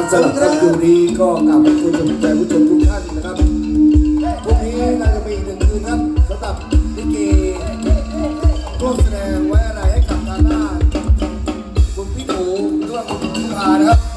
นลับสำหรับค่ำคืนี้ก็กลับขอบคุณแฟนผู้ชมทุกท่านนะครับพรุ่งนี้เราจะมีอีกหนึ่งคืนครับสำหรับลิเกร่วมแสดงไว้อะไรให้กับทางด้านคุณพี่หนูหรืว่คุณพานะครับ